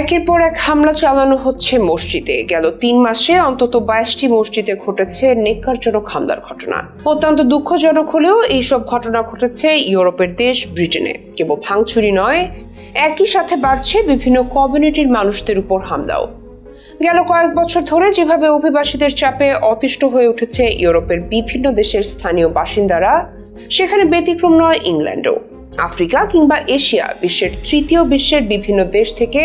একের পর এক হামলা চালানো হচ্ছে মসজিদে। গেল তিন মাসে অন্তত বাইশটি মসজিদে ঘটেছে নেককারজনক হামলার ঘটনা। অত্যন্ত দুঃখজনক হলেও এইসব ঘটনা ঘটেছে ইউরোপের দেশ ব্রিটেনে। কেবল ভাঙচুরি নয়, একই সাথে বাড়ছে বিভিন্ন কমিউনিটির মানুষদের উপর হামলাও। গেল কয়েক বছর ধরে যেভাবে অভিবাসীদের চাপে অতিষ্ঠ হয়ে উঠেছে ইউরোপের বিভিন্ন দেশের স্থানীয় বাসিন্দারা, সেখানে ব্যতিক্রম নয় ইংল্যান্ডও। আফ্রিকা কিংবা এশিয়া বিশ্বের তৃতীয় বিশ্বের বিভিন্ন দেশ থেকে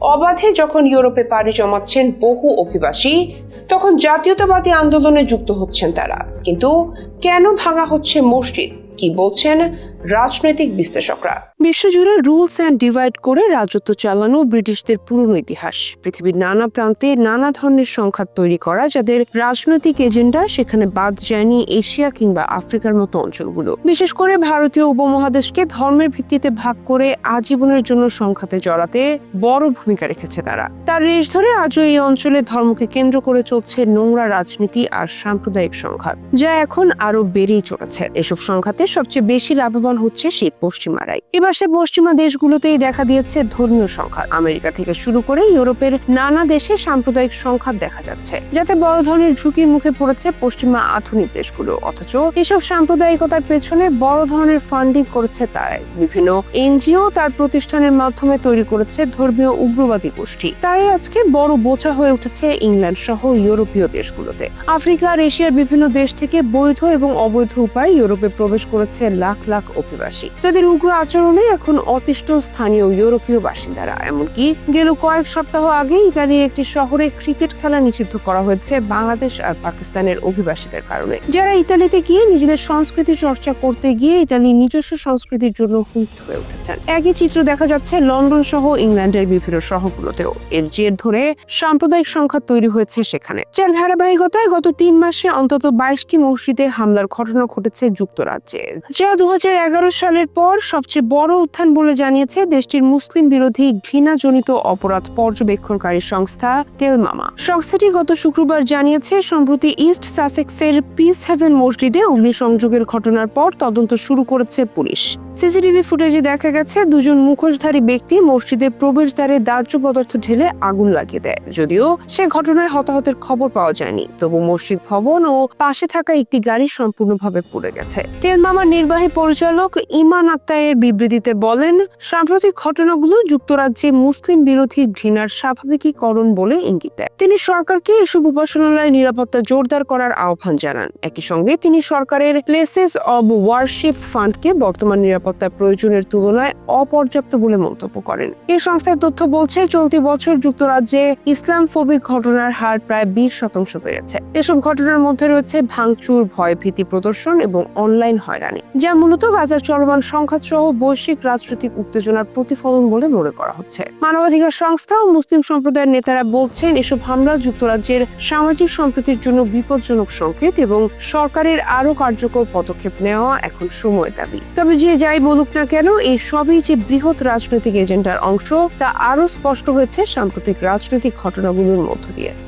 অবাধে যখন ইউরোপে পাড়ি জমাচ্ছেন বহু অভিবাসী, তখন জাতীয়তাবাদী আন্দোলনে যুক্ত হচ্ছেন তারা। কিন্তু কেন ভাঙা হচ্ছে মসজিদ? কি বলছেন রাজনৈতিক বিশ্লেষকরা? বিশ্বজুড়ে রুলস অ্যান্ড ডিভাইড করে রাজত্ব চালানো ব্রিটিশদের পুরনো ইতিহাস। পৃথিবীর নানা প্রান্তে নানা ধরনের সংঘাত তৈরি করা, যাদের রাজনৈতিক এজেন্ডা সেখানে বাদ যায়নি এশিয়া কিংবা আফ্রিকার মতো অঞ্চলগুলো। বিশেষ করে ভারতীয় উপমহাদেশকে ধর্মের ভিত্তিতে ভাগ করে আজীবনের জন্য সংঘাতে জড়াতে বড় ভূমিকা রেখেছে তারা। তার রেশ ধরে আজও এই অঞ্চলে ধর্মকে কেন্দ্র করে চলছে নোংরা রাজনীতি আর সাম্প্রদায়িক সংঘাত, যা এখন আরও বেড়েই চলেছে। এসব সংঘাতে সবচেয়ে বেশি লাভবান হচ্ছে সেই পশ্চিমারাই। এবার সে পশ্চিমা দেশগুলোতেই দেখা দিয়েছে ধর্মীয় সংঘাত। আমেরিকা থেকে শুরু করে ইউরোপের নানা দেশে সাম্প্রদায়িক সংঘাত দেখা যাচ্ছে, যাতে বড় ধরনের ঝুঁকির মুখে পড়েছে পশ্চিমা আধুনিক দেশগুলো। অথচ এসব সাম্প্রদায়িকতার পেছনে বড় ধরনের ফান্ডিং করেছে তারাই বিভিন্ন এনজিও তার প্রতিষ্ঠানের মাধ্যমে তৈরি করেছে ধর্মীয় উগ্রবাদী গোষ্ঠী। তারাই আজকে বড় বোঝা হয়ে উঠেছে ইংল্যান্ড সহ ইউরোপীয় দেশগুলোতে। আফ্রিকা আর এশিয়ার বিভিন্ন দেশ থেকে বৈধ এবং অবৈধ উপায়ে ইউরোপে প্রবেশ করেছে লাখ লাখ অভিবাসী। যাদের উগ্র আচরণে এখন অতিষ্ঠ স্থানীয় ইউরোপীয় বাসিন্দারা। এমনকি গেল কয়েক সপ্তাহ আগে ইতালির একটি শহরে ক্রিকেট খেলা নিষিদ্ধ করা হয়েছে বাংলাদেশ আর পাকিস্তানের অভিবাসীদের কারণে। যারা ইতালিতে গিয়ে নিজেদের সংস্কৃতি চর্চা করতে গিয়ে ইতালির নিজস্ব সংস্কৃতির জন্য হুমকি হয়ে উঠেছেন। একই চিত্র দেখা যাচ্ছে লন্ডন সহ ইংল্যান্ডের বিভিন্ন শহরগুলোতেও। এর জের ধরে সাম্প্রদায়িক সংখ্যা তৈরি হয়েছে সেখানে। যার ধারাবাহিকতায় গত তিন মাসে অন্তত বাইশটি মসজিদে হামলার ঘটনা ঘটেছে যুক্তরাজ্যে। যা দু হাজার এগারো সালের পর সবচেয়ে বড় উত্থান বলে জানিয়েছে দেশটির মুসলিম বিরোধী ঘৃণাজনিত অপরাধ পর্যবেক্ষণকারী সংস্থা টেলমামা সংস্থাটি গত শুক্রবার জানিয়েছে, সম্প্রতি ইস্ট সাসেক্সের পিস হেভেন মসজিদে অগ্নিসংযোগের ঘটনার পর তদন্ত শুরু করেছে পুলিশ। সিসিটিভি ফুটেজে দেখা গেছে, দুজন মুখোশধারী ব্যক্তি মসজিদের প্রবেশদ্বারে দাহ্য পদার্থ ঢেলে আগুন লাগিয়ে দেয়। যদিও সে ঘটনায় হতাহতের খবর পাওয়া যায়নি। তবু মসজিদ ভবন ও পাশে থাকা একটি গাড়ি সম্পূর্ণভাবে পুড়ে গেছে। টেলমামার নির্বাহী পরিচালক ইমান আক্তায়ের বিবৃতিতে বলেন, সাম্প্রতিক ঘটনাগুলো যুক্তরাজ্যে মুসলিম বিরোধী ঘৃণার স্বাভাবিকীকরণ বলে ইঙ্গিত দেয়। তিনি সরকারকে এসব উপাসনালয় নিরাপত্তা জোরদার করার আহ্বান জানান। একই সঙ্গে তিনি সরকারের প্লেসেস অব ওয়ারশিপ ফান্ডকে বর্তমান নিরাপত্তার প্রয়োজনের তুলনায় অপর্যাপ্ত বলে মন্তব্য করেন। এই সংস্থার তথ্য বলছে, চলতি বছর যুক্তরাজ্যে ইসলাম ফোবিক ঘটনার হার প্রায় বিশ শতাংশ বেড়েছে। এসব ঘটনার মধ্যে রয়েছে ভাঙচুর, ভয়ভীতি প্রদর্শন এবং অনলাইন হয়রানি, যা মূলত গাজার চলমান সংঘাত সহ বৈশ্বিক রাজনৈতিক উত্তেজনার প্রতিফলন বলে মনে করা হচ্ছে। মানবাধিকার সংস্থা ও মুসলিম সম্প্রদায়ের নেতারা বলছেন, এসব হামলা যুক্তরাজ্যের সামাজিক সম্প্রীতির জন্য বিপজ্জনক সংকেত এবং সরকারের আরও কার্যকর পদক্ষেপ নেওয়া এখন সময় দাবি। তবে যে যাই বলুক না কেন, এই সবই যে বৃহৎ রাজনৈতিক এজেন্ডার অংশ, তা আরও স্পষ্ট হয়েছে সাম্প্রতিক রাজনৈতিক ঘটনাগুলোর মধ্য দিয়ে।